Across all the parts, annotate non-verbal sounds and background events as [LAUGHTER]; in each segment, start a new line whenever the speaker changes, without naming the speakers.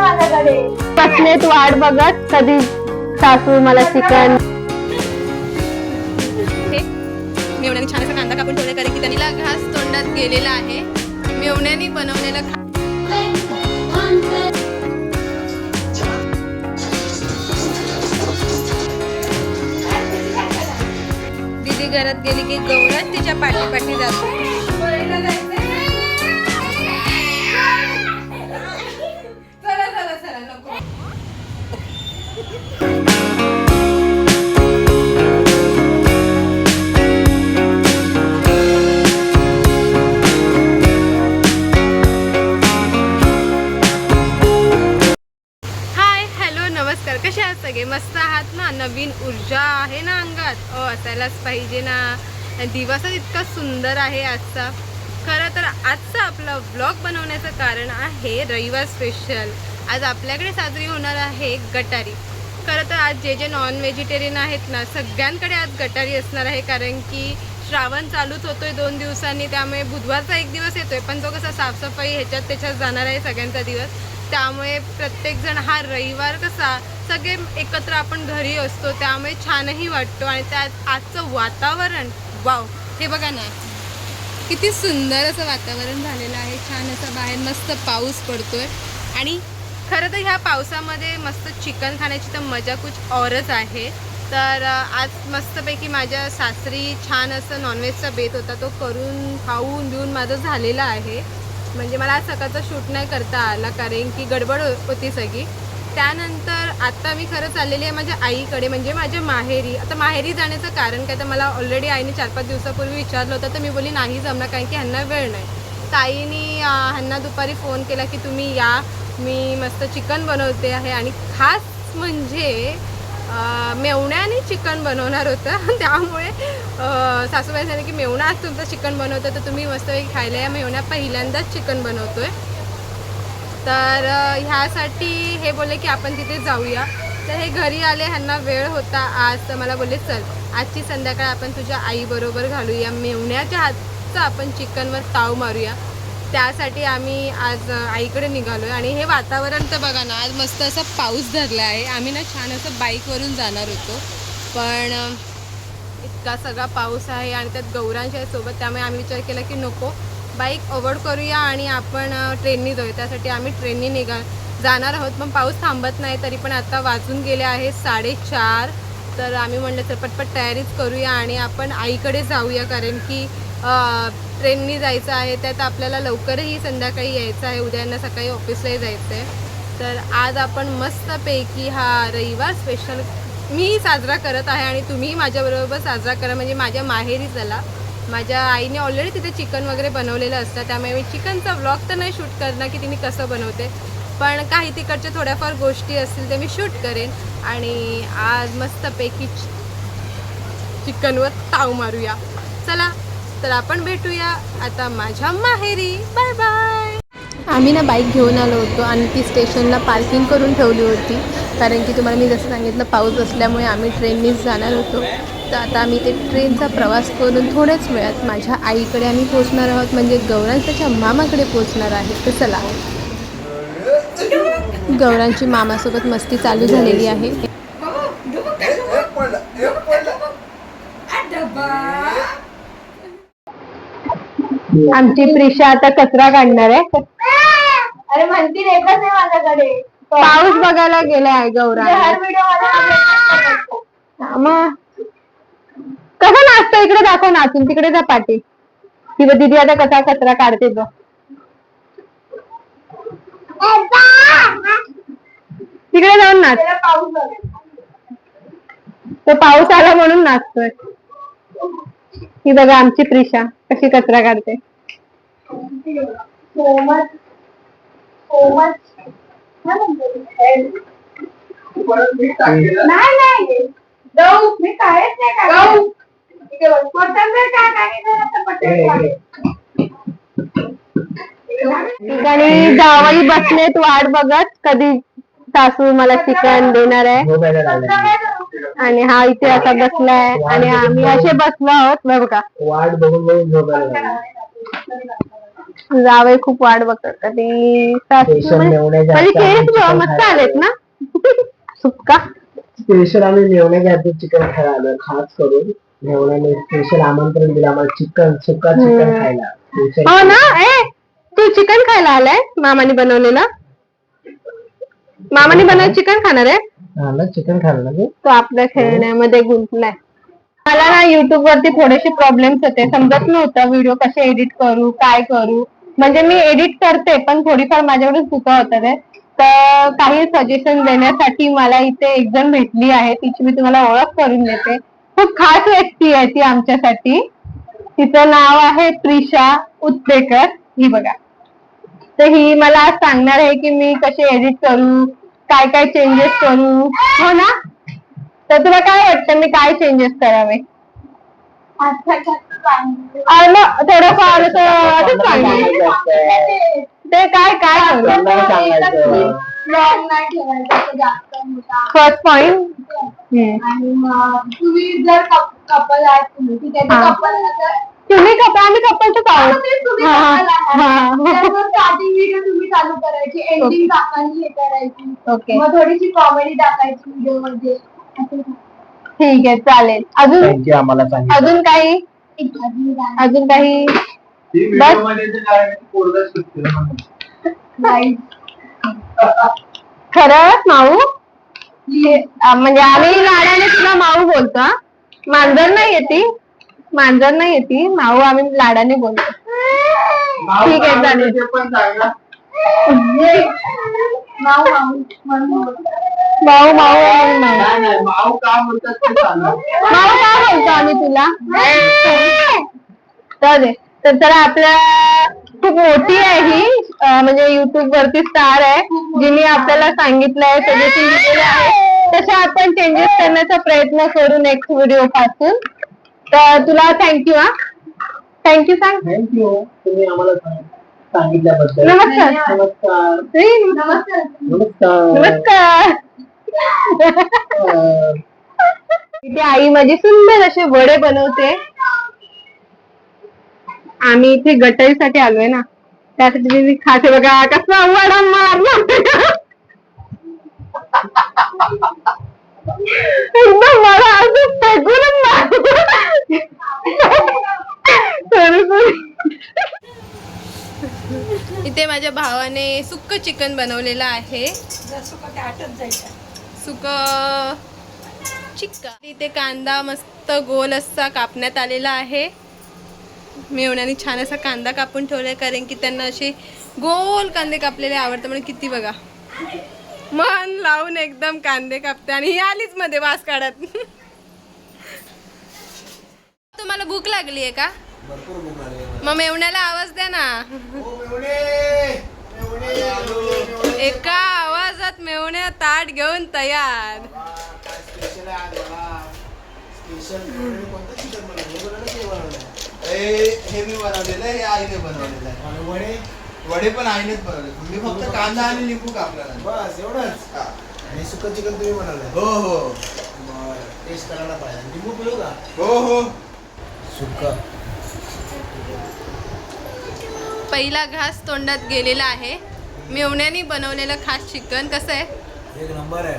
माझ्याकडे.
बसलेत वाट बघत? कधी सासू मला चिकन?
मेवण्याने छान असा कांदा कापून ठेवला कारण की त्यांना घास तोंडात गेलेला आहे. मेवण्याने बनवलेला दीदी घरात गेली की गौरात तिच्या पाठी पाठी जातो. मस्त आहात ना? नवीन ऊर्जा आहे ना अंगात? अ असायलाच पाहिजे ना. दिवसच इतका सुंदर आहे आजचा. खरं तर आजचा आपला ब्लॉग बनवण्याचं कारण आहे रविवार स्पेशल आज आपल्याकडे साजरी होणार आहे गटारी. खरं तर आज जे जे नॉन व्हेजिटेरियन आहेत ना सगळ्यांकडे आज गटारी असणार आहे. कारण की श्रावण चालूच होतोय दोन दिवसांनी त्यामुळे बुधवारचा एक दिवस येतोय. पण तो कसा साफसफाई ह्याच्यात त्याच्यात जाणार आहे सगळ्यांचा दिवस. त्यामुळे प्रत्येकजण हा रविवार कसा सगळे एकत्र आपण घरी असतो त्यामुळे छानही वाटतो आणि त्यात आजचं वातावरण वाव हे बघा ना. किती सुंदर असं वातावरण झालेलं आहे. छान असं बाहेर मस्त पाऊस पडतोय. आणि खरं तर ह्या पावसामध्ये मस्त चिकन खाण्याची तर मजा कुछ औरच आहे. तर आज मस्तपैकी माझ्या सासरी छान असं नॉनव्हेजचा बेत होता तो करून खाऊन देऊन माझं झालेला आहे. म्हणजे मला आज सकाळचा शूट नाही करता आला कारण की गडबड होती सगळी. त्यानंतर आत्ता मी खरं चाललेली आहे माझ्या आईकडे म्हणजे माझ्या माहेरी. आता माहेरी जाण्याचं कारण काय? तर मला ऑलरेडी आईने चार पाच दिवसापूर्वी विचारलं होतं तर मी बोली नाही जमणार कारण की ह्यांना वेळ नाही. तर आईने ह्यांना दुपारी फोन केला की तुम्ही या मी मस्त चिकन बनवते आहे. आणि खास म्हणजे मेवण्याने चिकन बनवणार होतं. [LAUGHS] त्यामुळे सासूबाई सांगितलं की मेवणा आज तुमचं चिकन बनवतं तर तुम्ही मस्त खायला या. मेवण्या पहिल्यांदाच चिकन बनवतो आहे तर ह्यासाठी हे बोलले की आपण तिथे जाऊया. तर हे घरी आले ह्यांना वेळ होता आज. तर मला बोलले चल आजची संध्याकाळ आपण तुझ्या आईबरोबर घालूया. मेवण्याच्या हातचं आपण चिकनवर ताव मारूया. त्यासाठी आम्ही आज आईकडे निघालो आहे आणि हे वातावरण तर बघा ना आज मस्त असा पाऊस धरला आहे. आम्ही ना छान असं बाईकवरून जाणार होतो. पण इतका सगळा पाऊस आहे आणि त्यात गौरांच्या सोबत. त्यामुळे आम्ही विचार केला की नको बाईक अवॉइड करूया आणि आपण ट्रेननी जाऊया. त्यासाठी आम्ही ट्रेननी निघा जाणार आहोत. पण पाऊस थांबत नाही तरी पण आता वाजून गेले आहे साडेचार. तर आम्ही म्हणलं तर पटपट तयारीच करूया आणि आपण आईकडे जाऊया. कारण की ट्रेननी जायचं आहे. त्यात आपल्याला लवकरही संध्याकाळी यायचं आहे. उद्यांना सकाळी ऑफिसलाही जायचं आहे. तर आज आपण मस्तपैकी हा रविवार स्पेशल मी साजरा करत आहे आणि तुम्हीही माझ्याबरोबर साजरा करा. म्हणजे माझ्या माहेरी चला. माझ्या आईने ऑलरेडी तिथे चिकन वगैरे बनवलेलं असतं. त्यामुळे मी चिकनचा व्लॉग तर नाही शूट करणार की तिने कसं बनवते. पण काही तिकडच्या थोड्याफार गोष्टी असतील ते मी शूट करेन. आणि आज मस्तपैकी चिकनवर ताव मारूया. चला तर आपण भेटूया. आता माझ्या माहेरी. बाय बाय आम्ही ना बाईक घेऊन आलो होतो आणि ती स्टेशनला पार्किंग करून ठेवली होती. कारण की तुम्हाला मी जसं सांगितलं पाऊस असल्यामुळे आम्ही ट्रेननीच जाणार होतो. तर आता आम्ही ते ट्रेनचा प्रवास करून थोड्याच वेळात माझ्या आईकडे आम्ही पोचणार आहोत. म्हणजे गौरांग त्याच्या मामाकडे पोचणार आहे. तर चला. गौरांची मामासोबत मस्ती चालू झालेली आहे.
आमची प्रिशा आता कचरा काढणार आहे.
अरे म्हणती एकच आहे माझ्याकडे.
पाऊस बघायला गेलाय गौरा मग. कसं नाचतो इकडे दाखव नाचून. तिकडे जा पाठी किंवा दिदी आता कसा कचरा काढते तो. तिकडे जाऊन नाच. तो पाऊस आला म्हणून नाचतोय. ही बघा आमची प्रिशा कशी कचरा काढते.
नाही नाही. मी काहीच नाही
ठिकाणी जावई बसलेत वाट बघत. कधी सासू मला चिकन देणार आहे. आणि हा इथे असा बसलाय. आणि आम्ही असे बसलो आहोत बघ
वाट बघून बघून झोपायला लागली.
जावई खूप वाट बघतात. कधी सासू म्हणजे केस
चिकन
मस्त आलेत ना? [LAUGHS] सुक्का
स्पेशल आम्ही मेवण्याच्या हातचं चिकन खायला खास करून. मेवण्याने स्पेशल आमंत्रण दिलं आम्हाला चिकन सुका चिकन. खायला.
हो ना? ए तू चिकन खायला आलाय? मामाने बनवलेलं? मामाने बनवलं चिकन खाणार आहे?
हा ना चिकन खायला ना तू?
तो आपल्या खेळण्यामध्ये गुंतलाय. मला ना युट्यूब वरती थोडेसे प्रॉब्लेम्स होते. समजत नव्हतं व्हिडिओ कसे एडिट करू काय करू. म्हणजे मी एडिट करते पण थोडीफार माझ्याकडे चुका होतात आहे. तर काही सजेशन देण्यासाठी मला इथे एक जण भेटली आहे. तिची मी तुम्हाला ओळख करून देते. खूप खास व्यक्ती आहे ती आमच्यासाठी. तिचं नाव आहे प्रिशा उत्तेकर. ही बघा. तर ही मला आज सांगणार आहे की मी कसे एडिट करू काय काय चेंजेस करू. हो ना? तर तुला काय वाटतं मी काय चेंजेस करावे? थोडंफार असं सांगितलं. ते काय काय
त्यांना सांगायचं
लॉंग नाही ठेवायचा तो जास्त मोठा.
फर्स्ट पॉइंट
आणि मग तुम्ही जर कपल आहात तुम्ही ठीक आहे
हा.
कपल तर
तुम्ही कपा आम्ही कपलच आहोत हा, हा, हा. हा.
स्टार्टिंग व्हिडिओ तुम्ही चालू करायची एंडिंग काकांनी हे करायची.
ओके
मग थोडीशी कॉमेडी टाकायची व्हिडिओमध्ये. असं.
ठीक आहे चालेल. अजून
थँक्यू आम्हाला सांगितलं
अजून काही?
गाणी
अजून काही?
गाणी. [LAUGHS]
खरंच माऊ? म्हणजे आम्ही लाडाने तुला माऊ बोलतो हा. मांजर नाही येते मांजर नाही येते माऊ आम्ही लाडाने बोलतो. ठीक आहे चालेल.
माऊ माऊ
माऊ. माऊ माऊ
माऊ का बोलतात ते सांगा.
माऊ काय बोलतो आम्ही तुला? तर दे. तर चला आपल्या खूप मोठी आहे ही. अं, म्हणजे युट्यूब वरती स्टार आहे. जिने आपल्याला सांगितलंय सजेशन दिलेलं आहे. तसे आपण चेंजेस करण्याचा प्रयत्न करू नेक्स्ट व्हिडिओ पासून. तर तुला थँक्यू हा. थँक्यू सांग.
थँक्यू तुम्ही आम्हाला सांग- सांगितल्याबद्दल.
नमस्कार.
नमस्कार.
नमस्कार.
नमस्कार.
नमस्कार.
अं,
इथे आई माझी सुंदर असे वडे बनवते. आम्ही इथे गटारीसाठी आलोय ना. त्यासाठी मी खाते बघा. कसा वडा मारला. एकदम मला असं फेकून मारलं.
इथे माझ्या भावाने सुक्क चिकन बनवलेलं आहे. सुक चिक्का. इथे कांदा मस्त गोल असा कापण्यात आलेला आहे. मेवण्याने छान असा कांदा कापून ठेवलाय कारण की त्यांना असे गोल कांदे कापलेले आवडतं म्हणजे किती बघा. मन लावून एकदम कांदे कापते आणि ही आलीच मध्ये वास काढत. तुम्हाला भूक लागली आहे का मग मेवण्याला आवाज द्या ना. एका आवाजात मेवण्या ताट घेऊन तयार.
हे मी बनवलेलं आहे हे आईने बनवलेलं आहे. वडे? वडे पण आईनेच बनवले मी फक्त कांदा आणि लिंबू कापला.
बस एवढंच?
हा.
आणि सुकं चिकन तुम्ही बनवलंय?
हो हो.
टेस्ट करायला पाहिजे. लिंबू पिळू का?
हो हो.
सुकं.
पहिला घास तोंडात गेलेला आहे. मेवण्याने बनवलेलं खास चिकन कसं आहे?
एक नंबर आहे.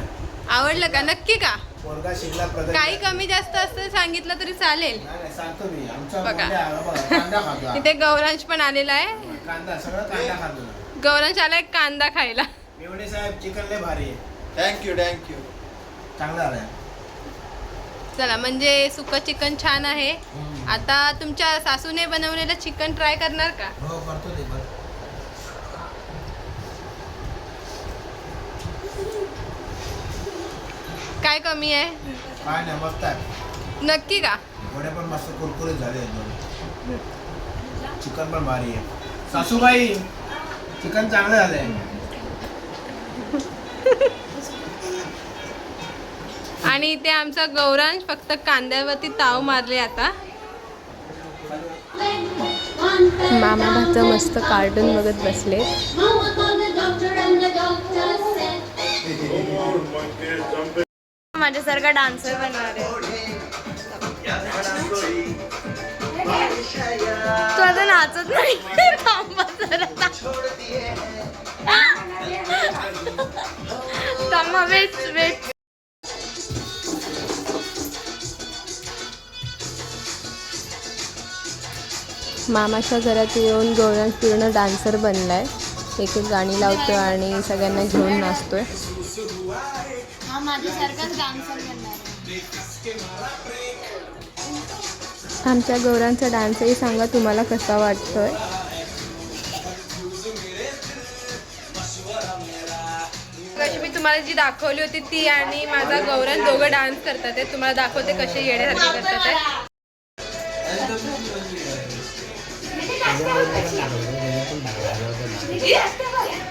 आवडलं का? नक्की का?
पोरगा शिकला प्रगती
काही कमी जास्त असतं सांगितलं तरी चालेल.
नाही नाही, सांगतो मी. आमचा
बघा.
मुंड्या, हा बघा, कांदा खातो हा.
इथे गौरांश पण आलेला आहे.
कांदा सगळं कांदा खातो.
गौरांश आलाय कांदा खायला.
एवढे साहेब चिकन लय भारी आहे.
थँक्यू थँक्यू
चांगला आलाय
चला म्हणजे सुकं चिकन छान आहे. आता तुमच्या सासूने बनवलेलं चिकन ट्राय करणार का?
हो करतो ते बरं
काय कमी आहे?
काय नाही मस्त आहे.
नक्की का?
वडे पण मस्त कुरकुरीत झाले एकदम चिकन पण भारी आहे. सासूबाई चिकन चांगलं झालंय.
आणि इथे आमचा गौरांश फक्त कांद्यावरती ताव मारले आता. मामा भाचं मस्त कार्टून बघत बसले
माझ्यासारखा डान्सर बनणार आहे.
तू आता नाचत नाही थांबा वेट वेट
मामाच्या घरात येऊन गौरव पूर्ण डान्सर बनलाय. एक एक गाणी लावतोय आणि सगळ्यांना घेऊन नाचतोय.
हा माझ्यासारखाच डान्सर बनणार
आमच्या गौरांचा डान्सही सांगा तुम्हाला कसा वाटतोय?
कशी मी तुम्हाला जी दाखवली होती ती आणि माझा गौरव दोघं डान्स करतात ते तुम्हाला दाखवते कसे येण्यासारखे करतात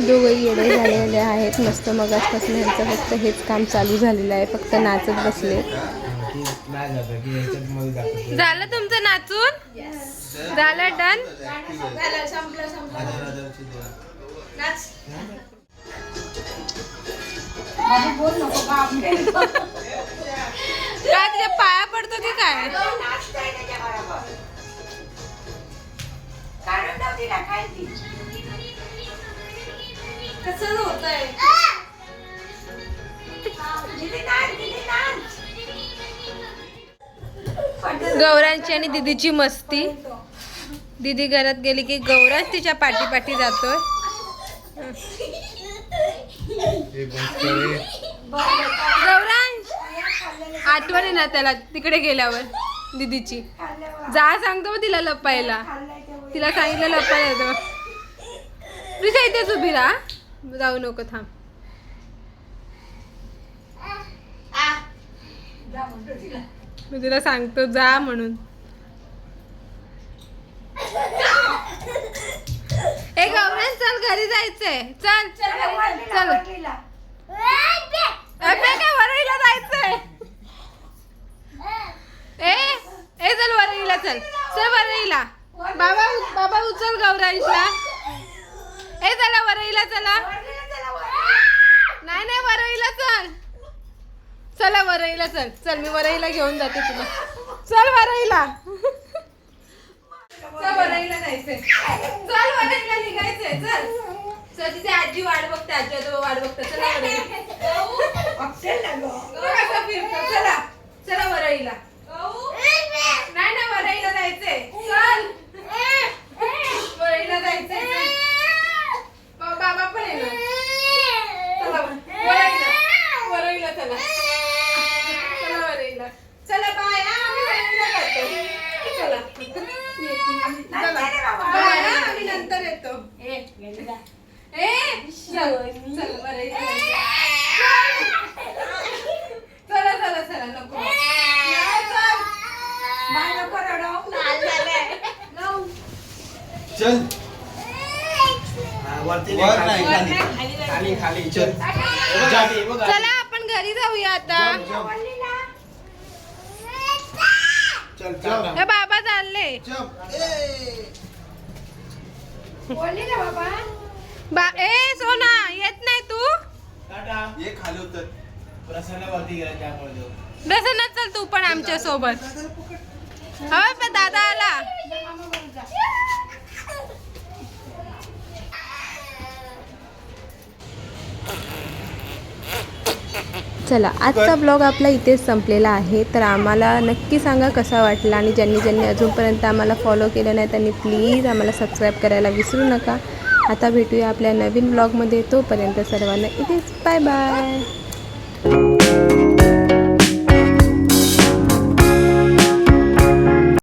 दोघंही येडे झालेले आहेत. मस्त मगासपासून ह्यांचं फक्त हेच काम चालू झालेलं आहे. फक्त नाचत बसले.
झालं तुमचं नाचून? झालं डन? काय तुझ्या पाया पडतो की काय? कसं होत? आहे गौरांची आणि दिदीची मस्ती. दिदी घरात गेली की गौराच तिच्या पाठी पाठी जातोय. गौरांश! आठवण आहे ना त्याला तिकडे गेल्यावर दिदीची. जा सांगतो मग तिला लपायला. तिला सांगितलं लपा येतो प्रिसा इथेच उभी राहा. जाऊ नको थांब. मी तुला सांगतो जा म्हणून. ए गौरव चल घरी जायचंय. चल चल अबे काय जायचंय? ए चल वरळीला चल. चल वरळीला. बाबा बाबा उचल गौरांशला ए चला वरईला चला. नाही नाही वरईला चल. चला वरईला चल. चल मी वरईला घेऊन जाते तुला. चल वरईला. चल वरईला जायचंय. चल वरईला निघायचंय. चल. चल तिथे आजी वाट बघते आजी आजोबा वाट बघते चला कसं फिरतो. चला. चला वरईला. नाही ना वरईला जायचंय. चल. वरईला जायचंय. बा- बाबा पण येणार. चला वरईला. वरईला चला. चला वरईला चला बाय हा, आम्ही वरईला जातो. चला. चला. बाय हा, आम्ही नंतर येतो. ए चल. चल वरईला चला चला चला. नको. बाय नको रडव.
चल.
हा, वरती
वर
नाही,
नाही,
खाली.
खाली.
खाली खाली
चल.
जाती, बघ,
चला आपण घरी जाऊया आता.
चल चल
हे बाबा चालले.
चप ए.
बा ए सोना येत नाही तू?
टाटा.
ये खाली उतर.
प्रसन्न वरती गेला त्यामुळे तो.
प्रसन्न चल तू पण आमच्यासोबत पण दादा आला.
चला आजचा ब्लॉग आपला इथेच संपलेला आहे. तर आम्हाला नक्की सांगा कसा वाटला आणि ज्यांनी ज्यांनी अजूनपर्यंत आम्हाला फॉलो केलं नाही त्यांनी प्लीज आम्हाला सबस्क्राईब करायला विसरू नका. आता भेटूया आपल्या नवीन ब्लॉगमध्ये तोपर्यंत सर्वांना इथेच. Bye bye